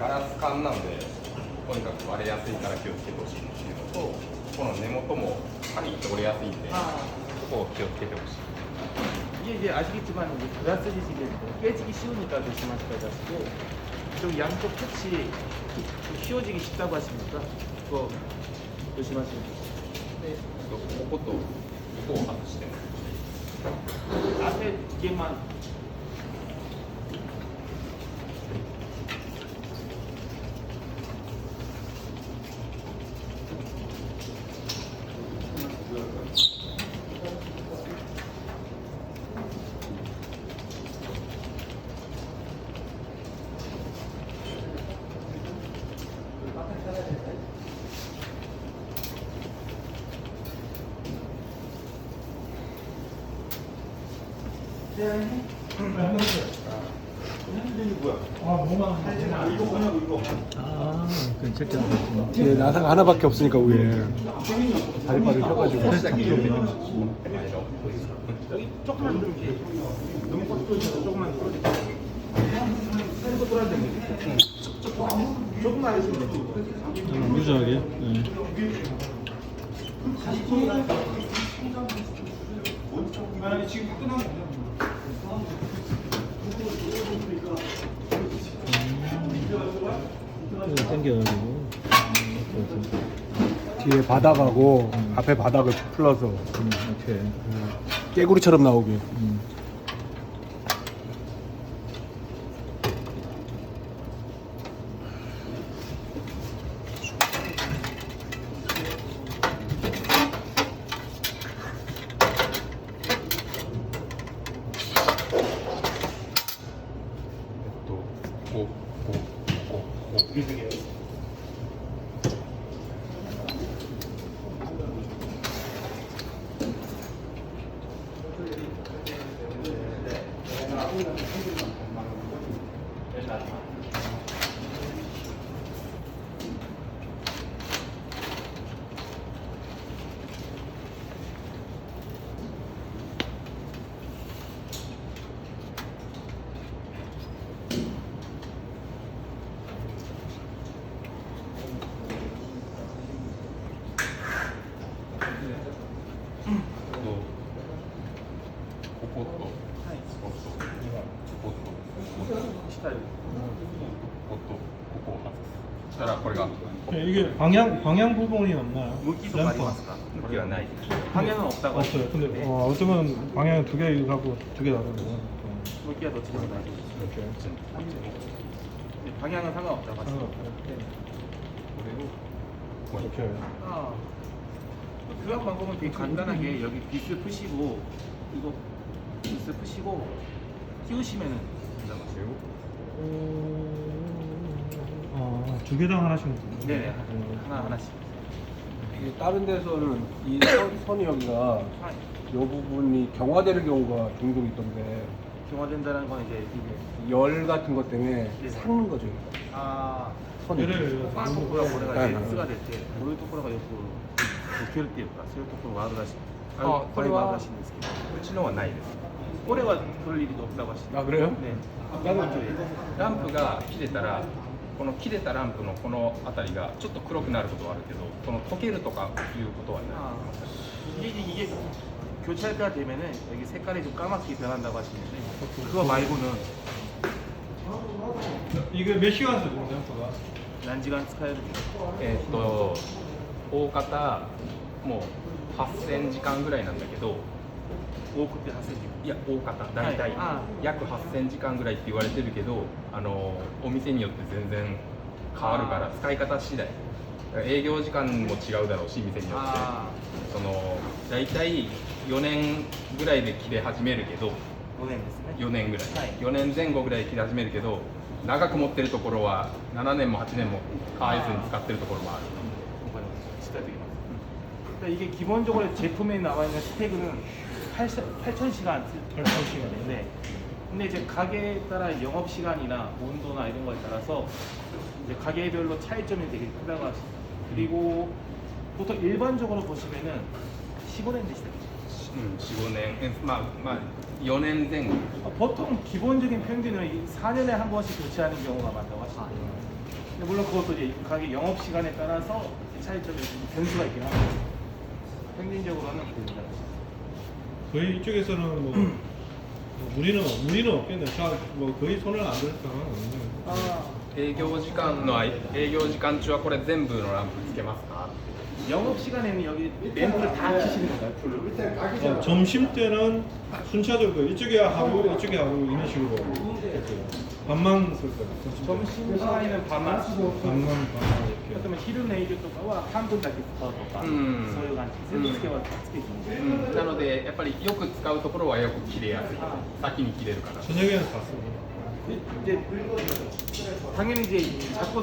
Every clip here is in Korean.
ガラス管なのでとにかく割れやすいから気をつけてほしいっていうのとこの根元も針って折れやすいんで 아, そこを気をつけてほしい 이게 이제 아시겠지만 이제 브라스 지식은 뭐 깨지기 쉬우니까 조심하셔야 하시고 좀 양쪽 끝이 좀 휘어지기 쉽다고 하십니까? 그거 조심하시면 돼요. でこことここを外して 앞에 두 개만 아, 괜찮다. 뒤에 나사가 하나밖에 없으니까 위에 다리바를 펴가지고 조금만 돼요. 너무 꽉 조여서 조금만 돼요. 살고 돌아야 됩니다. 조금만 하시면 돼요. 유저하게. 네. 음, 당겨가지고. 뒤에 바닥하고 앞에 바닥을 풀러서 음, 오케이. 깨구리처럼 나오게 음. こ 이게 방향 방향 부분이 없나요? 물기도 램프. 많이 왔을까? 向きはないです 방향은 없다고 없어요. 하시죠. 근데 네. 어, 어쩌면 방향 두 개 하고 두 개 다른 거. 물기가 더 지금 나죠. 이렇게. 네, 방향은 상관없다고 하시죠. 상관없어요. 네. これをここに 이렇게. 아, 교환 방법은 되게 간단하게 여기 비스 푸시고 이거 비스 푸시고 끼우시면은 된다고 하세요. 아, 두 개당 하나씩. 네, 음. 하나 하나씩. 이게 다른 데서는 이 선, 선이 여기가 아, 이 부분이 경화되는 경우가 종종 있던데 경화된다는 건 이제 이게 열 같은 것 때문에 네. 삭는 거죠 아, 선이 얘를 パンところがこれがはいレッツが出て、こういうところがよく抜けるっていうか、そういうところがあるらしい。あこれはあるらしいんですけど、うちのはないですこれは그럴 일이 없다고 하시죠. 아 그래요? 네. ランプが切れたら この切れたランプのこの辺りがちょっと黒くなることはあるけどこの溶けるとかいうことはない 아, 이게 이게 교체할 때가 되면은 여기 색깔이 좀 까맣게 변한다고 하시는데 그거 말고는 이게 몇 시간 쓰죠, 램프가? 난지간 스카이를 えーっと大方もう8000時間ぐらいなんだけど 오크때 하세요. いや大方大体、はいあ約8000時間ぐらいって言われてるけど あのお店によって全然変わるからあ使い方次第営業時間も違うだろうし店によって 아, その大体4年ぐらいで切れ始めるけど 노랭ですね. 4年ぐらい、はい4年前後ぐらいで切り始めるけど長く持ってるところは7年も8年も変えずに使ってるところもある 그러니까 이게 기본적으로 제품에 나와 있는 스펙은 8,000시간 8,000시간. 네. 근데 이제 가게에 따라 영업 시간이나 온도나 이런 거에 따라서 이제 가게별로 차이점이 되게 크다고 하시죠. 그리고 보통 일반적으로 보시면은 15년 되시죠. 15년, 막, 막, 연행생 어, 보통 기본적인 평균은 4년에 한 번씩 교체하는 경우가 많다고 하시죠. 근데 물론 그것도 이제 가게 영업 시간에 따라서 차이점이 좀 변수가 있긴 합니다. 평균적으로는 그렇다고 하시죠. 저희 이쪽에서는 뭐 뭐 무리는 무리는 없겠네. 자, 뭐 거의 손을 안 댈 상황은 없네요. 아, 営業時間の間営業時間中はこれ全部のランプつけますか 영업 시간에는 여기 램프를 다 켜시는 건가요? 풀로? 어, 점심 때는 순차적으로 그 이쪽에 하루, 이쪽에 하루 이런 식으로 했고요. 반만 쓸 거예요. 점심 시간에는 반만 쓰고 반만 반만 이렇게. 例えば昼の営業とかは半分だけ使うとか、うんそういう感じ全部つけはつけていいんで、うんなのでやっぱりよく使うところはよく切れやすい先に切れるから 저녁에는 다 쓰고. 이제 당연히 이제 자꾸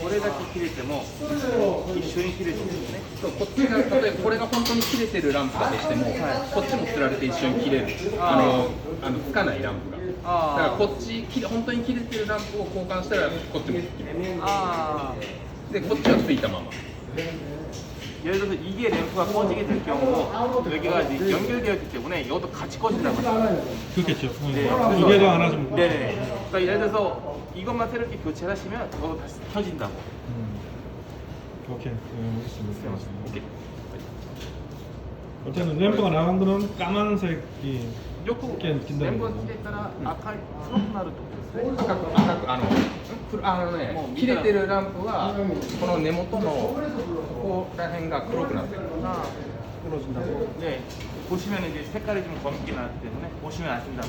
これだけ切れても一緒に切れてるんですねそうこっちが例えばこれが本当に切れてるランプだとしても、こっちもつられて一緒に切れるあのあのつかないランプがあーだからこっち切れ本当に切れてるランプを交換したらこっちも切れる 아 でこっちはついたまま 예를 들어서 이게 램프가 꺼지게 될 경우 여기가 이제 연결되어 있기 때문에 이것도 같이 꺼진다고 하죠 그렇겠죠. 어. 네, 이게 더 하나 좀. 네네 그러니까 예를 들어서 이것만 새롭게 교체를 하시면 이것도 다시 켜진다고 음. 오케이. 네, 알겠습니다. 오케이 어쨌든 램프가 나간 거는 까만색이 よく 낀- 낀다는 全部 거죠. つけたら赤い黒くなるってことですね赤く赤くあのくあのねもう見切たられてるランプはこの根元のここら辺が黒くなってる 아, 네 보시면 이제 색깔이 좀 검게 나기 때문에 보시면 아신다고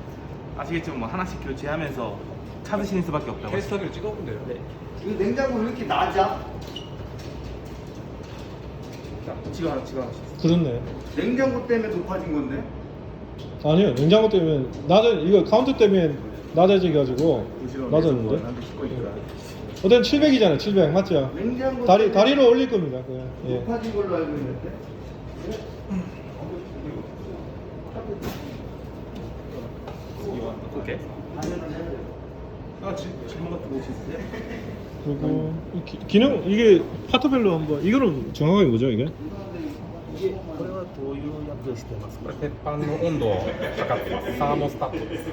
아시겠지만 뭐 하나씩 교체하면서 찾으시는 수밖에 없다고. 하시죠. 테스터기를 찍어보면 돼요. 네. 이거 냉장고 왜 이렇게 낮아? 자, 지금 하나 지금 하나. 그렇네. 냉장고 때문에 높아진 건데? 아니요 냉장고 때문에 낮아 이거 카운트 때문에 낮아져 가지고 낮았는데. 나도 씻고 있더라. 어떤 700이잖아요 700 맞죠? 냉장고 다리 때문에 다리로 올릴 겁니다. 그냥. 예. 높아진 걸로 알고 있는데? 오케이. 아, 지, 질문 같은 거 있으세요? 그리고 이 기, 기능 이게 파트별로 한번 이거는 정확하게 뭐죠 이게? 이게 これはどういう役をしてますこれ鉄板の温度を測ってますサーモスタットです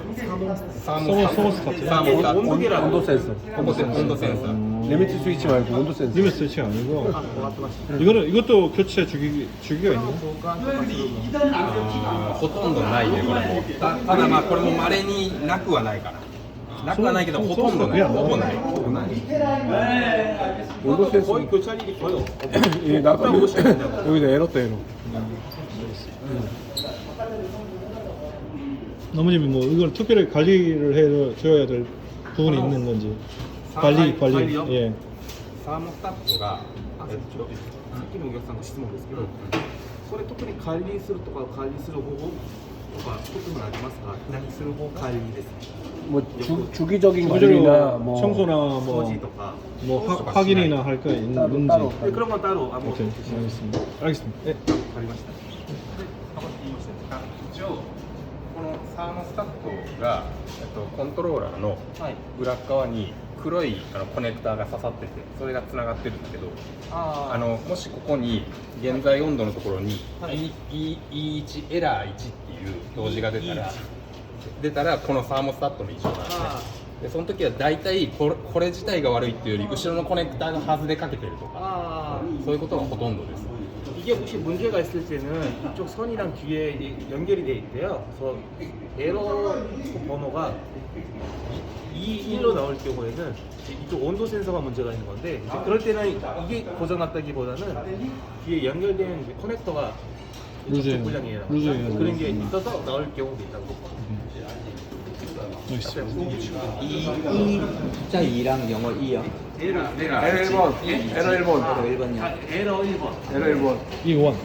サーモサーモスタットサーモスタット 온도 계란. 온도 센서. ここで温度センサー 리미트 스위치 말고 온도 센서. 리메 스위치 아니고 아, 뭐 같은 맛이. 이거는 이것도 교체 주기 주기가 있나요? 交換とかするの。あーほとんどないねこれもたただまあこれもまれになくはないからなくはないけどそうほとんどないそうほぼないほぼない 온도 센서. 거의 교체할 일이 거의 없. 이 나, 없다고 보시면 된다고. 여기도 에러 떠 에러. 나머지 뭐 이걸 특별히 관리를 해 줘야 될 부분이 있는 건지 관리 관리 관리요? 예 サーモスタットがえっとさっきのお客さんの質問ですけど、これ特に管理するとか管理する方法とか特にありますか？何する方管理です。 뭐 주, 주기적인 관리나 구조적으로 뭐 청소나 뭐, 掃除とか。 뭐 확- 확인이나 할 거 있는지 따로, 따로. 네, 그런 건 따로 아무것도 오케이 없으시죠? 알겠습니다 알겠습니다 예. わかりました。あ一応このサーモスタットが、えっと、コントローラーのはい。裏側に 黒いあのコネクターが刺さっててそれがつながってるんだけどああのもしここに現在温度のところに、はい。E- E- E1 エラー1っていう表示が出たら出たらこのサーモスタットの異常なんですね。あでその時は大体これこれ自体が悪いっていうより後ろのコネクターが外れかけてるとか 아. そういうことがほとんどです 이게 혹시 문제가 있을 때는 이쪽 선이랑 뒤에 연결이 돼 있대요. 그래서 에러 번호가 2, 1로 나올 경우에는 이쪽 온도 센서가 문제가 있는 건데 이제 그럴 때는 이게 고장났다기보다는 뒤에 연결된 이제 커넥터가. 이쪽 고장이에요. 그런 게 있어서 나올 경우도 있다고. 여기 있어. 이, 이 숫자 2랑 영어 2요. L1 L1 1번요. 아, 에러 1번. L1 이 원.